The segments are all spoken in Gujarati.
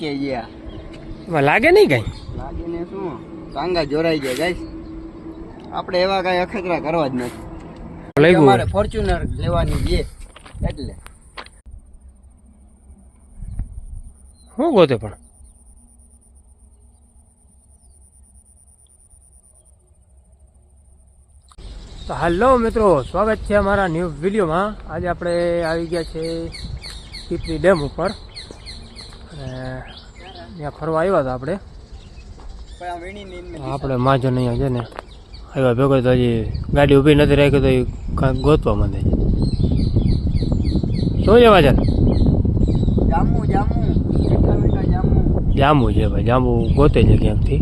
કે ગયા લાગે નહીં કઈ? લાગીને શું? ટાંગા જોરાઈ ગયા ગાઈસ. આપણે એવા કઈ અખતરા કરવા જ નથી. અમારે ફોર્ચ્યુનર લેવાની છે એટલે. શું ગોતે પણ? તો હાલો મિત્રો સ્વાગત છે અમારા ન્યૂ વિડીયોમાં આજે આપણે આવી ગયા છે પીપળી ડેમ ઉપર. ત્યાં ફરવા આવ્યા હતા આપણે. આપણે માજન અહીંયા છે ને આવ્યા ભેગો તો હજી ગાડી ઊભી નથી રાખી તો એ કાંઈક ગોતવા માંડે શું છે માજન જાંબુ છે ભાઈ જાંબુ ગોતે છે ક્યાંકથી.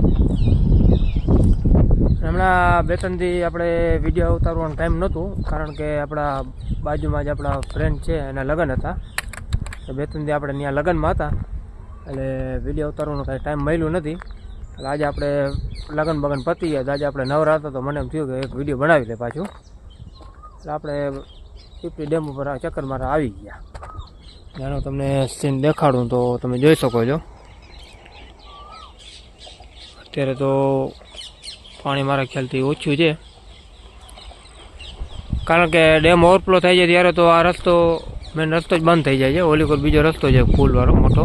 હમણાં બે ત્રણ આપણે વીડિયો ઉતારવાનો ટાઈમ નહોતું કારણ કે આપણા બાજુમાં જ આપણા ફ્રેન્ડ છે એના લગ્ન હતા. તો બે ત્રણ આપણે ત્યાં લગ્નમાં હતા. એટલે વીડિયો ઉતારવાનો કાંઈ ટાઈમ મળ્યું નથી. એટલે આજે આપણે લગ્ન બગન પતી ગયા. આજે આપણે નવરા હતા તો મને એમ થયું કે એક વીડિયો બનાવી લે પાછું. એટલે આપણે પીપળી ડેમ ઉપર ચક્કર મારા આવી ગયા. એનો તમને સીન દેખાડું તો તમે જોઈ શકો છો. અત્યારે તો પાણી મારા ખ્યાલથી ઓછું છે. કારણ કે ડેમ ઓવરફ્લો થાય છે ત્યારે તો આ રસ્તો મેન રસ્તો જ બંધ થઈ જાય છે. ઓલી કોઈ બીજો રસ્તો છે, પુલવાળો, મોટો.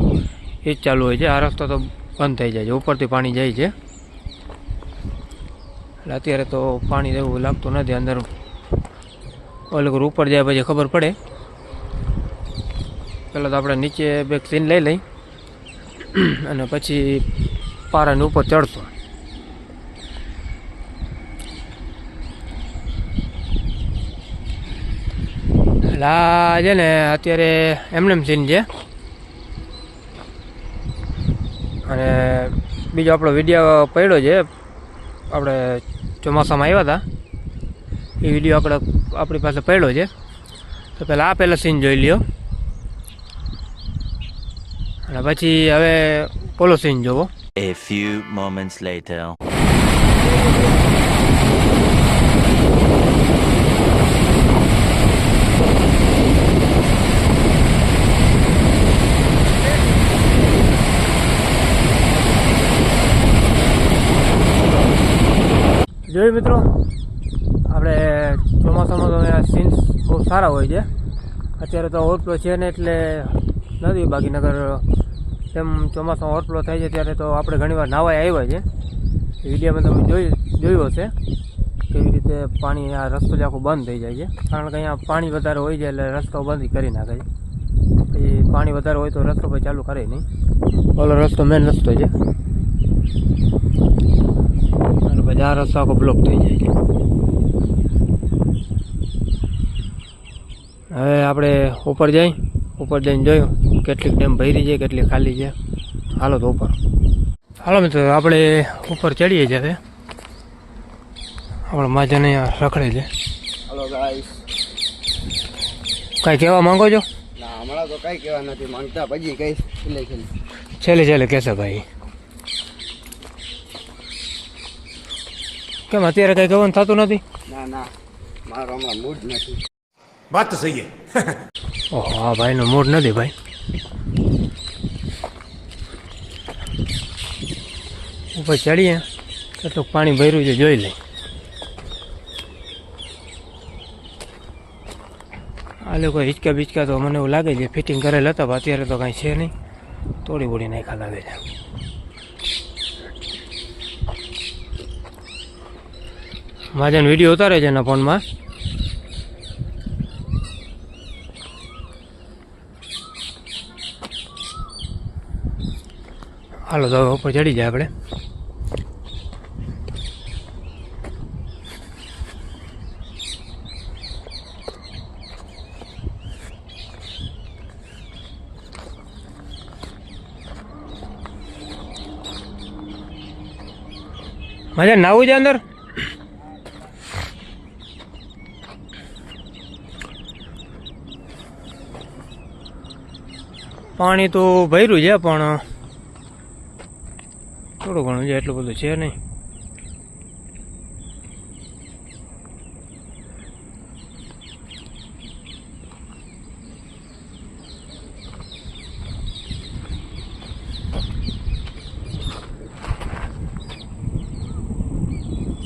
એ જ ચાલુ હોય છે. આ રસ્તો તો બંધ થઈ જાય છે. ઉપરથી પાણી જાય છે. એટલે અત્યારે તો પાણી એવું લાગતું નથી. અંદર ઓલું ઉપર જાય પછી ખબર પડે. પહેલાં તો આપણે નીચે બે સીન લઈ લઈ અને પછી પારાની ઉપર એટલે આ છે ને અત્યારે એમનેમ સીન છે. અને બીજો આપણો વીડિયો પડ્યો છે. આપણે ચોમાસામાં આવ્યા હતા. એ વીડિયો આપણે આપણી પાસે પડ્યો છે. તો પહેલાં આ પહેલાં સીન જોઈ લ્યો. અને પછી હવે પોલો સીન જોવો. A few moments later. જોયું મિત્રો? આપણે ચોમાસામાં તો અહીંયા સીન્સ બહુ સારા હોય છે. અત્યારે તો ઓવરફ્લો છે ને એટલે નથી બાકીનગર એમ તેમ ચોમાસામાં ઓવરફ્લો થાય છે ત્યારે તો આપણે ઘણીવાર નાવા આવ્યા છે. વિડીયોમાં તમે જોઈ, જોયું હશે કેવી રીતે પાણી આ રસ્તો જ આખો બંધ થઈ જાય છે. કારણ કે અહીંયા પાણી વધારે હોય છે એટલે રસ્તો બંધ કરી નાખે છે. પછી પાણી વધારે હોય તો રસ્તો પછી ચાલુ કરે નહીં. ઓલો રસ્તો મેન રસ્તો છે. પછી આ રસ્તો આખો બ્લોક થઈ જાય છે. હવે આપણે ઉપર જઈ ઉપર જઈને જોયું કેટલીક ડેમ ભરી છે કેટલી ખાલી છે. હાલો તો ઉપર. હાલો મિત્રો આપણે ઉપર ચડીએ છીએ હવે. આપણે માજાને અહીંયા રખડે છે. હાલો ગાઈસ કાંઈ કહેવા માંગો છો? ના હમણાં તો કાંઈ કહેવા નથી માંગતા. પછી કહીશ છેલ્લે છેલ્લે કહેશે ભાઈ. કેમ અત્યારે કઈ ગવન થતું નથી? ના ના. મારો હમણાં મૂડ નથી. વાત તો સહી ઓહો આ ભાઈનો મૂડ નથી ભાઈ. ઉપર ચડીએ કેટલું પાણી ભર્યું છે જોઈ લઈ આ લોકો હિચકા બિચકા તો મને એવું લાગે છે ફિટિંગ કરેલ હતા અત્યારે તો કાંઈ છે નહીં. તોડી બોડી નાખા લાગે છે માજાને વીડિયો ઉતારે છે એના ફોનમાં. હાલો, તો ઉપર ચડી જાય આપણે. મજા, નાવું છે અંદર? પાણી તો ભર્યું છે પણ થોડું ઘણું છે એટલું બધું છે નહીં.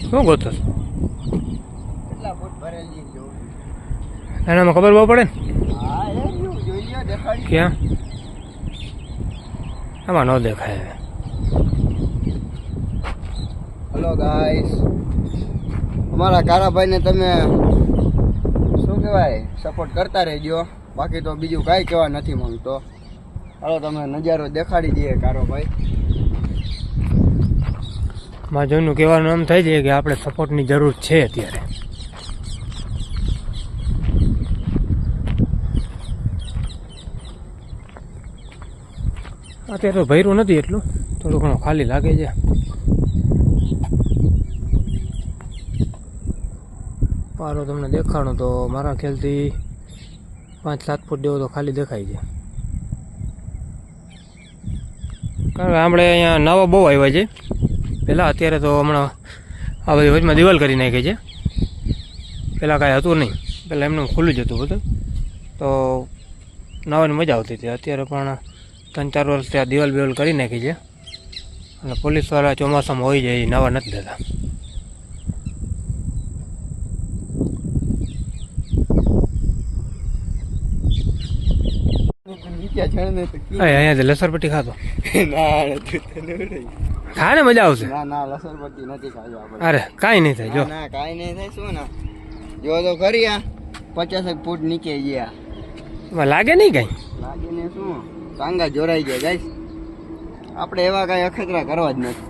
શું ગોતો એનામાં ખબર બહુ પડે ને? ક્યાં? આમાં ન દેખાય. હલો ગાઈસ અમારા કારાભાઈને તમે શું કહેવાય સપોર્ટ કરતા રહેજો. બાકી તો બીજું કાંઈ કહેવા નથી માંગતો. હાલો તમે નજારો દેખાડી દઈએ કારોભાઈ. માં જોઈનું કહેવાનું એમ થાય છે કે આપણે સપોર્ટની જરૂર છે અત્યારે. અત્યારે તો ભર્યું નથી એટલું. થોડું ઘણું ખાલી લાગે છે. પારો તમને દેખાણો તો મારા ખ્યાલથી પાંચ સાત ફૂટ જેવો તો ખાલી દેખાય છે. કારણ કે આપણે અહીંયા નવા બહુ આવ્યા છે. પહેલાં અત્યારે તો હમણાં આ બધી વચમાં દિવાલ કરી નાખી છે. પહેલાં કાંઈ હતું નહીં. પહેલાં એમનું ખુલ્લું જ હતું બધું. તો નવાની મજા આવતી હતી. અત્યારે પણ ત્રણ ચાર વર્ષ ત્યાં દિવાલ બિવાલ કરી નાખી છે. અને પોલીસવાળા ચોમાસામાં હોય જાય એ નવા નથી દેતા. અહીંયાથી લસરપટ્ટી ખાતો. ના નથી તને નહીં. ખા ને મજા આવશે? ના ના લસણપટ્ટી નથી ખાજો આપણે. અરે કાંઈ નહીં થાય જો. કાંઈ નહીં થાય શું ના? જો તો ખરી આ. પચાસેક ફૂટ નીચે ગયા. એમાં લાગે નહીં લાગે ને શું? ટાંગા જોરાઈ ગયા ગાઈસ. આપણે એવા કાંઈ અખતરા કરવા જ નથી.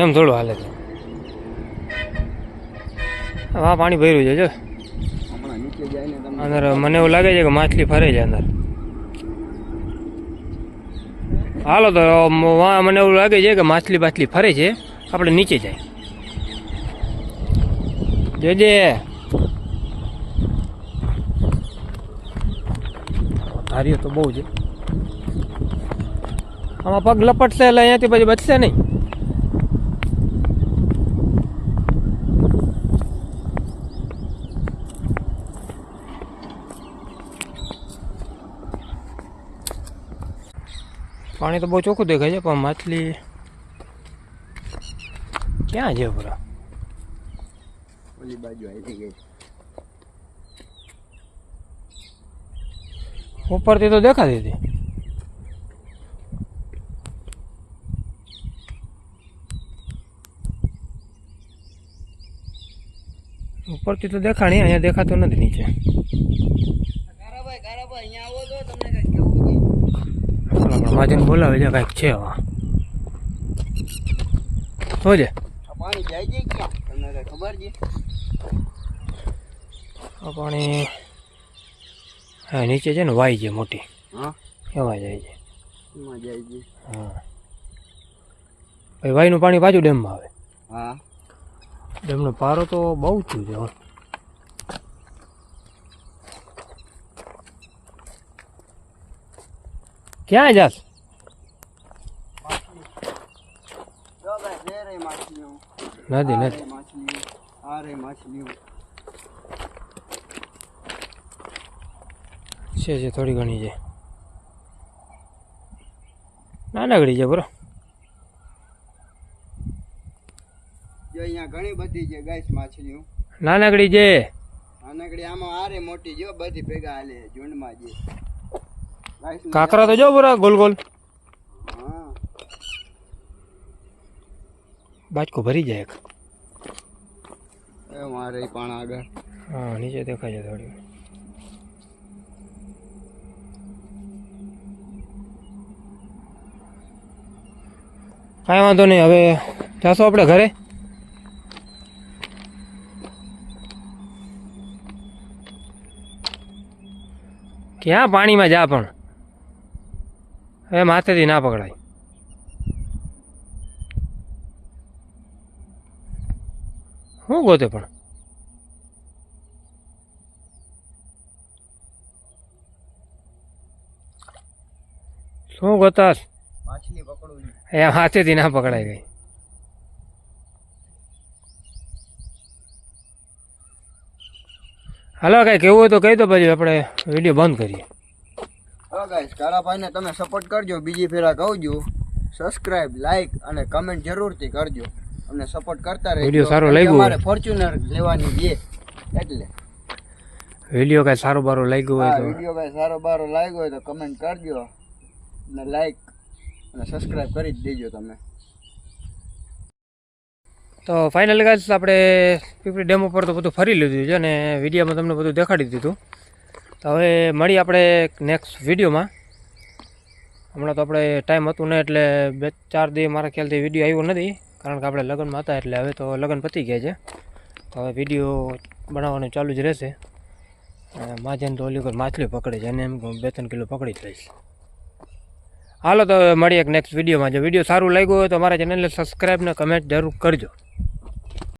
એમ થોડું હાલે છે. હા પાણી ભર્યું છે જો. અંદર મને એવું લાગે છે કે માછલી ફરે છે અંદર. હાલો તો મને એવું લાગે છે કે માછલી બાછલી ફરે છે. આપણે નીચે જાય. જોજે. ધાર્યો તો બહુ છે. આમાં પગ લપટશે એટલે અહીંયાથી પછી બચશે નહીં. પાણી તો બહુ ચોખ્ખું દેખાય છે પણ માછલી ક્યાં છે પૂરા ઓલી બાજુ આવી ગઈ. ઉપરથી તો દેખાતી હતી. ઉપરથી તો દેખાણી અહીંયા દેખાતું નથી નીચે. માજીને બોલાવે છે કાંઈક છે હા શું છે? આ પાણી જાય છે તમને ખબર છે? આ પાણી હા નીચે છે ને વાય છે મોટી. હા? એમાં જાય છે. એમાં જાય છે. હા. ભાઈ વાયનું પાણી પાછું ડેમમાં આવે. હા. ડેમનો પારો તો બહુ થયું છે. ક્યાં જાસ નથી નથી. છે છે, થોડી ઘણી છે. નાનકડી છે, બરો. જો અહીંયા ઘણી બધી છે ગાઈસ માછલીઓ. નાનકડી છે નાનકડી આમાં આરે મોટી જો બધી ભેગા હાલે ઝુંડમાં જે. કાકરા તો જો પૂરા ગોલ ગોલ. બાજકો ભરી જાય એક. એ મારે પણ આગળ. હા નીચે દેખાય છે થોડી. કાંઈ વાંધો નહીં હવે જશો આપણે ઘરે? ક્યાં પાણીમાં જા પણ. હવે માથેથી ના પકડાય. શું ગોતે પણ. શું ગોતાસ. એ હાથેથી ના પકડાઈ ગઈ હાલો કાંઈ કેવું હોય તો કહી દો પછી આપણે વીડિયો બંધ કરીએ. હા ગાઈસ કારાભાઈને તમે સપોર્ટ કરજો. બીજી ફેરા કહું છું સબસ્ક્રાઇબ લાઈક અને કમેન્ટ જરૂરથી કરજો. અમને સપોર્ટ કરતા રહેજો. વીડિયો સારો લાગ્યો મારે ફોર્ચ્યુનર લેવાની છે. એટલે. વીડિયો કાંઈ સારો બારો લાગ્યો હોય તો વીડિયો કાંઈ સારો બારો લાગ્યો હોય તો કમેન્ટ કરજો. અને લાઈક અને સબસ્ક્રાઇબ કરી જ દેજો તમે. તો ફાઇનલ ગાઈસ આપણે પીપળી ડેમ ઉપર તો બધું ફરી લીધું છે અને વિડીયોમાં તમને બધું દેખાડી દીધું. તો હવે મળીએ આપણે નેક્સ્ટ વિડીયોમાં. હમણાં તો આપણે ટાઈમ હતું ને એટલે બે ચાર દી મારા ખ્યાલથી વીડિયો આવ્યો નથી, કારણ કે આપણે લગ્નમાં હતા એટલે હવે તો લગ્ન પતી ગયા છે. તો હવે વીડિયો બનાવવાનું ચાલુ જ રહેશે. માજન તો ઓલી માછલી પકડે છે અને એમ બે ત્રણ કિલો પકડી જ લઈશ. હાલો તો મળીએ એક નેક્સ્ટ વિડીયોમાં. જો વીડિયો સારું લાગ્યું હોય તો મારા ચેનલને સબસ્ક્રાઈબ ને કમેન્ટ જરૂર કરજો.